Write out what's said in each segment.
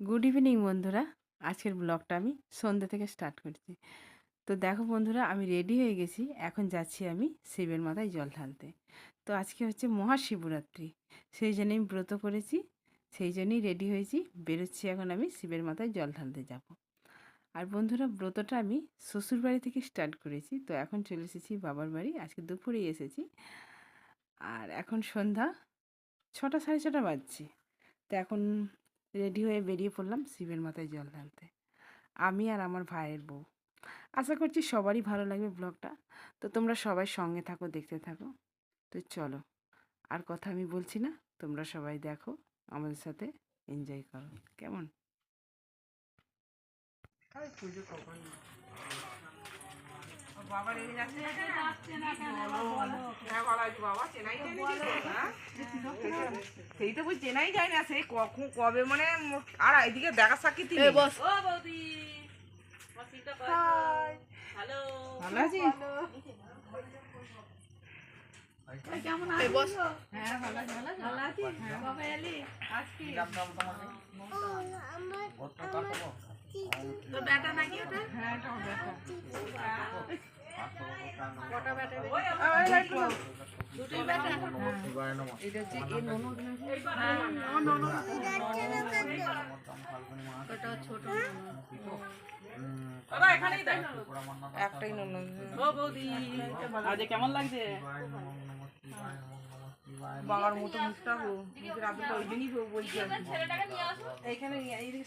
Good evening বন্ধুরা। আজকের ব্লগটা আমি সন্ধ্যা থেকে স্টার্ট করছি। তো দেখো বন্ধুরা, আমি রেডি হয়ে গেছি। এখন যাচ্ছি আমি শিবের মাথায় জল ঢালতে। তো আজকে হচ্ছে মহাশিবরাত্রি। সেই জন্য আমি ব্রত করেছি, সেই জন্যই রেডি হয়েছি। বেরোচ্ছি এখন আমি শিবের মাথায় জল ঢালতে যাব। আর বন্ধুরা, ব্রতটা আমি শ্বশুর বাড়ি থেকে স্টার্ট করেছি। তো এখন চলে এসেছি বাবার বাড়ি। আজকে দুপুরেই এসেছি। আর এখন সন্ধ্যা ছটা, সাড়ে ছটা বাজছে। তো এখন রেডি হয়ে বেরিয়ে পড়লাম শিবের মাথায় জল ঢালতে। আমি আর আমার ভাইয়ের বউ। আশা করছি সবারই ভালো লাগবে ব্লগটা। তো তোমরা সবাই সঙ্গে থাকো, দেখতে থাকো। তো চলো, আর কথা আমি বলছি না, তোমরা সবাই দেখো, আমাদের সাথে এনজয় করো। কেমন? বাবা রেগে যাচ্ছে হ্যাঁ বাবা চেনাই না সেই তো বুঝ চেনাই যায় না সেই কখন কবে মানে আর এইদিকে দেখা সাক্ষী বস। ভালো আছিস হ্যাঁ এটা হবে এটা। এটা হচ্ছে এর ননদ নাকি? বাবা এখানেই দেখ একটাই ননদ। আজ কেমন লাগছে? বাবার মতো মুখটা গো মুখের আদরটা ওই জন্যই বলছি আর কি। এইখানে এইদিকে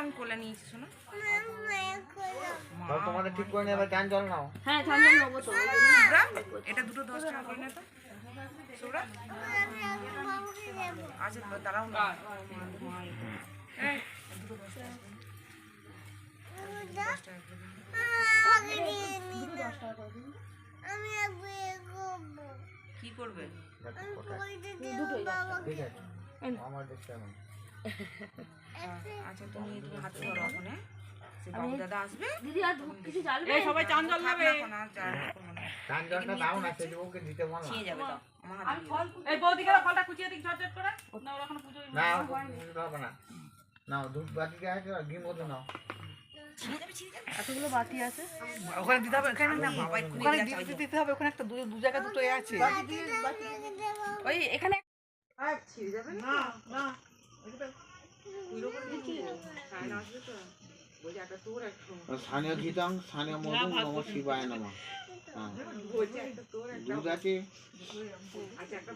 আমি কোলে নিয়েছি শোনো। তোমাদের ঠিক করে নেবে চান জল নাও সুব্রা, এটা দুটো দশ টাকা করে নে তো? আচ্ছা দাঁড়াও না। দুটো দশ টাকা করে নে। দশ টাকা। করে দিন। কি করবে আমার দেখতে আচ্ছা তুমি তুমি হাত ধরো ওখানে। সে বাবু দাদা আসবে। এই সবাই চান জল নেবে। এখন আর চার করব না। চান জলটা দাও না সেই বউকে দিতে যাবে দাও আমার হাতে দিয়ে দাও। এই ফলটা কুচিয়ে দিক ঝটঝট করে। না ওরা এখনও পুজো না। হবে না নাও আছে ঘি এতগুলো বাটি আছে? ওখানে দিতে হবে ওখানে না বাবা ওখানে দিতে দিতে হবে ওখানে একটা দু দু জায়গা দুটো আছে। ওই এখানে ছিঁড়ে যাবে না না। স্থানীয় ঘিতং স্থানীয় মধু নম শিবায় নম। হ্যাঁ। দুধ আছে আচ্ছা একটা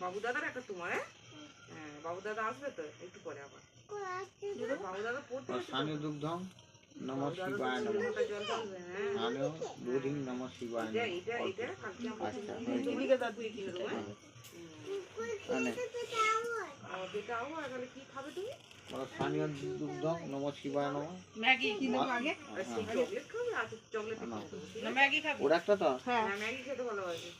বাবু দাদার একটা তোমার হ্যাঁ? হ্যাঁ বাবু দাদা আসবে তো একটু পরে আবার। বাবু দাদা পড়তে আর স্থানীয় দুগ্ধং নম শিবায় নম। হ্যাঁ। স্থানীয় দুধিং নম শিবায় নম। আচ্ছা হ্যাঁ ম্যাগি খাবে? একটা তো। হ্যাঁ। ম্যাগি খেতে ভালোবাসে।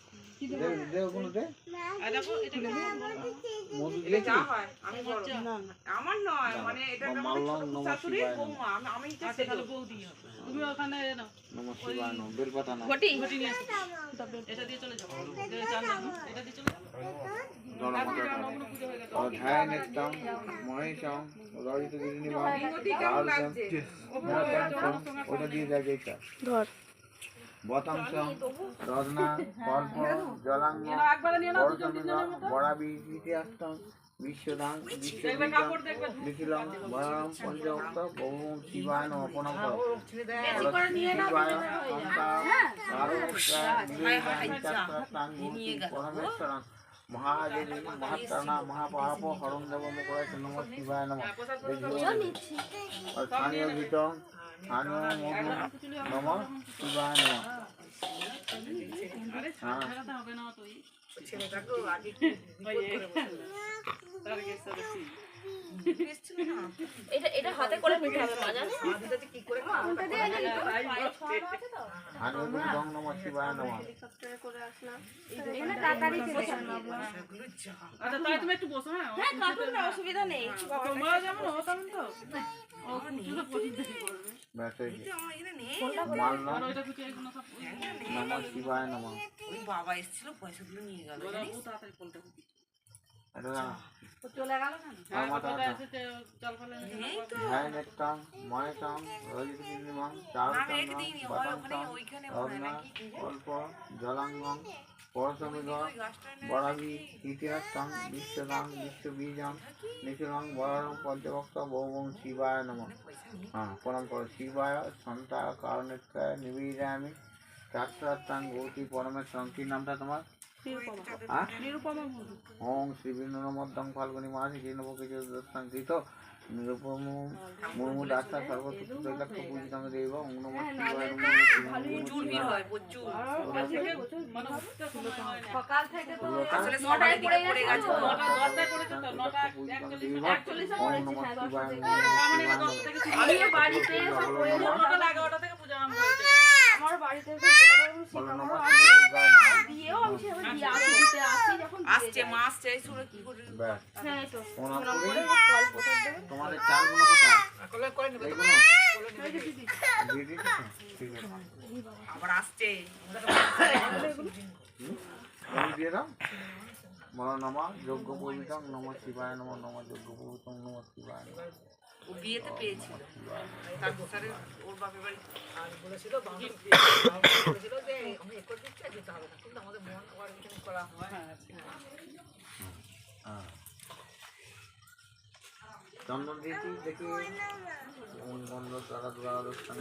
হয় আমার নয় মানে এটা শাশুড়ি বৌমা আমি বৌদি তুমি ওখানে ঘটি। ঘটি নিয়ে এটা দিয়ে চলে যাও। এটা দিয়ে চলে মহেশম রজিত গিরিনিবাম ওটা দিয়ে যেটা বতাংশম রত্না কল্প জলাঙ্গ একবারে নিয়ে নাও দুজন বড়চন্দ্র বড়াবি ইতিহাস্তম বিশ্বদাং বিশ্ববিদ্যাম লিখিলম বরাম পঞ্চভক্ত বহুম শিবায় নম প্রণাম করো শিবায় পরমেশ্বরম মহাদেবী মহাত্মা মহাপাপ হরম দেব মুখ নম শিবায় নম। স্থানীয় গীত স্থানীয় নম শিবায় নম হ্যাঁ বেরোতে হবে না তুই ছেলেটাকেও আগে একটু বিপদ করে বসে। তার গেছে দেখি এসেছিল না এটা এটা হাতে করে নিতে হবে মা জানো আমাদের কাছে কি করে খাব? হানিবুদ্ধং নম শিবায় নম এগুলো যা। আচ্ছা তাই তুমি একটু বসো হ্যাঁ হ্যাঁ কাটুন না অসুবিধা নেই তোমরা যেমন হতাম তো ও করবে বাবা এসেছিল পয়সাগুলো নিয়ে গেল? চলে গেল কেন? মাথা কথা হাতা। এসেছে জল ফেলে এই তো ধ্যান একটাং ময়টাং রজতবিন্দুমাং না, আমি চারুতাং রেখে দিইনি ওখানে বাতান্তাং ওইখানে অগ্না নাকি অল্প জলাঙ্গং পরশমিগ ওই গাছটা এনে বরাবি ইতিহাসং বিশ্বদাং বিশ্ববীজাং নিখিলং বরারং পঞ্চভক্ত বহুবং শিবায় নম। হ্যাঁ প্রণাম করো। শিবায় সন্তা কারণেত্রায় নিবেদয়ামি চাত্রাত্রাং গৌতী পরমেশ্বরং কি নামটা তোমার? ওং শ্রী বিষ্ণুমধ্যম ফাল্গুনি মাসে কৃষ্ণপক্ষে চতুর্দশাঙ্কিত নিরুপম মুর্মু ডাক্তার সর্বত্র দৈলাক্ষ পূজিতং হয় মানে হয় মানে থেকে শুরু আমিও বাড়িতে আমার বাড়িতে দিয়েও আমি সেভাবে দিয়ে আসি দিতে আসি যখন আসছে মা আসছে এই শুনে কি করে হ্যাঁ তো প্রণাম প্রণাম করি করে কল প্রসাদ দেবে তোমাদের চালগুলো কোথায়? করে করে নেবে এইগুলো দিয়ে দিচ্ছি তো? ঠিক আছে। আবার আসছে। তুমি দিয়ে দাও। নমা যজ্ঞ পবিতং নম শিবায় নম নম যজ্ঞ পবিতং নম শিবায় নম। ও বিয়েতে পেয়েছিল। তারপর স্যারে ওর বাপের বাড়ি। আর বলেছিল বলেছিল যে আমি এ করে দিচ্ছি আর যেতে হবে না। কিন্তু আমাদের মন আবার এখানে করা হয়। হ্যাঁ চন্দন দিয়েছি দেখি গন্ধ তারা দুরা অনুষ্ঠান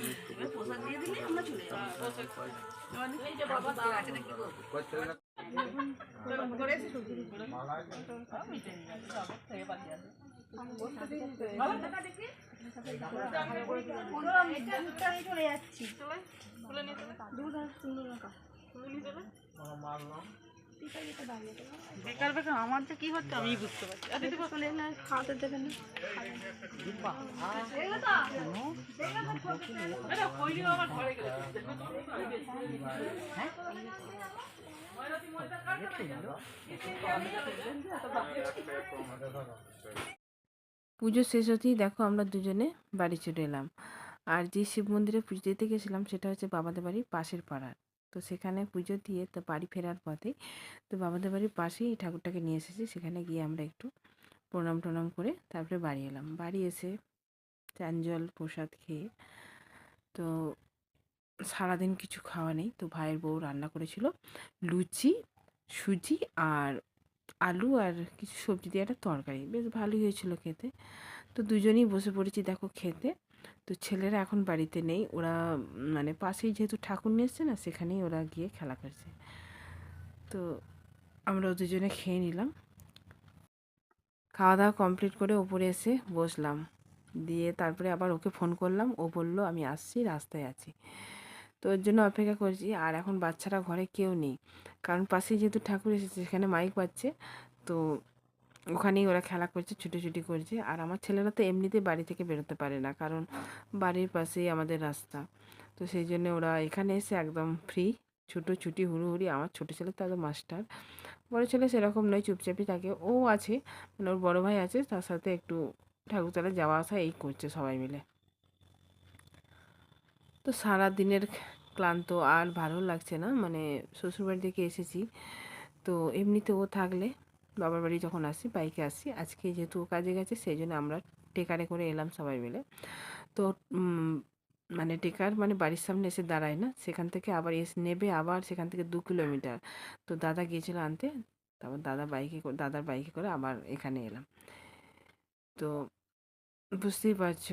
প্রসাদ দিয়ে দিলে আমরা চলে যাচ্ছি বেকার বেকার আমার যে কি হচ্ছে আমি বুঝতে পারছি আর দিদি না খাওয়াতে দেবে না। আরে কইলি আমার ঘরে গেছে পুজো শেষ হতেই দেখো আমরা দুজনে বাড়ি চলে এলাম। আর যে শিব মন্দিরে পুজো দিতে গেছিলাম সেটা হচ্ছে বাবাদের বাড়ির পাশের পাড়ার। তো সেখানে পুজো দিয়ে তো বাড়ি ফেরার পথে তো বাবাদের বাড়ির পাশেই ঠাকুরটাকে নিয়ে এসেছি। সেখানে গিয়ে আমরা একটু প্রণাম টনাম করে তারপরে বাড়ি এলাম। বাড়ি এসে চান জল, প্রসাদ খেয়ে তো সারাদিন কিছু খাওয়া নেই। তো ভাইয়ের বউ রান্না করেছিল লুচি, সুজি আর আলু আর কিছু সবজি দিয়ে একটা তরকারি। বেশ ভালোই হয়েছিল খেতে। তো দুজনেই বসে পড়েছি দেখো খেতে। তো ছেলেরা এখন বাড়িতে নেই। ওরা মানে পাশেই যেহেতু ঠাকুর নিয়ে এসছে না, সেখানেই ওরা গিয়ে খেলা করছে। তো আমরা দুজনে খেয়ে নিলাম। খাওয়া দাওয়া কমপ্লিট করে ওপরে এসে বসলাম। দিয়ে তারপরে আবার ওকে ফোন করলাম। ও বলল, আমি আসছি, রাস্তায় আছি। তো ওর জন্য অপেক্ষা করছি। আর এখন বাচ্চারা ঘরে কেউ নেই। কারণ পাশেই যেহেতু ঠাকুর এসেছে, সেখানে মাইক বাজছে, তো ওখানেই ওরা খেলা করছে, ছুটোছুটি করছে। আর আমার ছেলেরা তো এমনিতেই বাড়ি থেকে বেরোতে পারে না, কারণ বাড়ির পাশেই আমাদের রাস্তা। তো সেই জন্য ওরা এখানে এসে একদম ফ্রি ছুটোছুটি হুড়োহুড়ি। আমার ছোটো ছেলে তো একদম মাস্টার বড় ছেলে সেরকম নয়, চুপচাপই থাকে। ও আছে মানে ওর বড় ভাই আছে, তার সাথে একটু ঠাকুরতলা যাওয়া আসা এই করছে সবাই মিলে। তো সারা দিনের ক্লান্ত আর ভালো লাগছে না। মানে শ্বশুরবাড়ি থেকে এসেছি। তো এমনিতে ও থাকলে বাবার বাড়ি যখন আসি, বাইকে আসি, আজকে যেহেতু ও কাজে গেছে সেই জন্য আমরা টেকারে করে এলাম সবাই মিলে। তো মানে টেকার মানে বাড়ির সামনে এসে দাঁড়ায় না। সেখান থেকে আবার এসে, নেবে আবার সেখান থেকে দু কিলোমিটার। তো দাদা গিয়েছিল আনতে, তারপর দাদা বাইকে দাদার বাইকে করে আবার এখানে এলাম। তো বুঝতেই পারছ।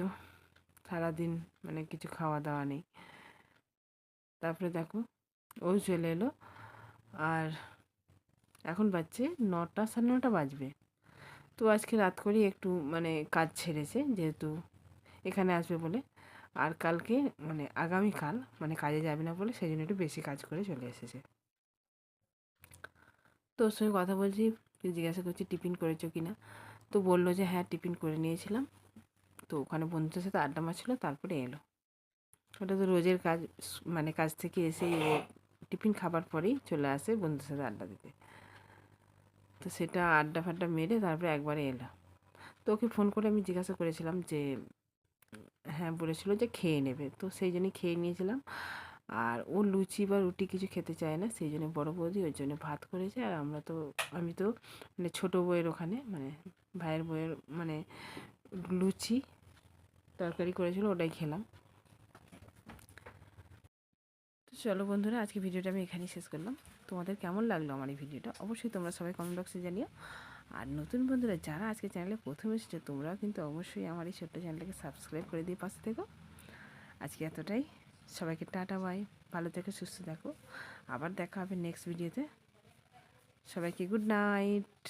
সারাদিন মানে কিছু খাওয়া দাওয়া নেই। তারপরে দেখো ও চলে এলো। আর এখন বাজছে নটা, সাড়ে নটা বাজবে। তো আজকে রাত করেই একটু মানে কাজ ছেড়েছে, যেহেতু এখানে আসবে বলে। আর কালকে মানে আগামীকাল মানে কাজে যাবে না বলে সেই জন্য একটু বেশি কাজ করে চলে এসেছে। তোর সঙ্গে কথা বলছি, জিজ্ঞাসা করছি টিফিন করেছ কি না তো তো বলল যে হ্যাঁ টিফিন করে নিয়েছিলাম। তো ওখানে বন্ধুদের সাথে আড্ডা মারছিল, তারপরে এলো। ওটা তো রোজের কাজ মানে কাজ থেকে এসেই ও টিফিন খাবার পরেই চলে আসে বন্ধুদের সাথে আড্ডা দিতে। তো সেটা আড্ডা ফাড্ডা মেরে তারপরে একবারে এলো। তো ওকে ফোন করে আমি জিজ্ঞাসা করেছিলাম যে হ্যাঁ বলেছিল যে খেয়ে নেবে। তো সেই জন্যই খেয়ে নিয়েছিলাম। আর ও লুচি বা রুটি কিছু খেতে চায় না, সেই জন্য বড় বৌদি ওর জন্য ভাত করেছে। আর আমরা তো, আমি তো মানে ছোটো বউয়ের ওখানে মানে ভাইয়ের বউয়ের মানে লুচি তরকারি করেছিল, ওটাই খেলাম। তো চলো বন্ধুরা, আজকে ভিডিওটা আমি এখানেই শেষ করলাম। তোমাদের কেমন লাগল আমার এই ভিডিওটা? অবশ্যই তোমরা সবাই কমেন্ট বক্সে জানিও। আর নতুন বন্ধুরা, যারা আজকে চ্যানেলে প্রথম এসেছে, তোমরাও কিন্তু অবশ্যই আমার এই ছোট্ট চ্যানেলটাকে সাবস্ক্রাইব করে দিয়ে পাশে থেকো। আজকে এতটাই। সবাইকে টাটা বাই ভালো থেকো, সুস্থ থাকো। আবার দেখা হবে নেক্সট ভিডিওতে সবাইকে গুড নাইট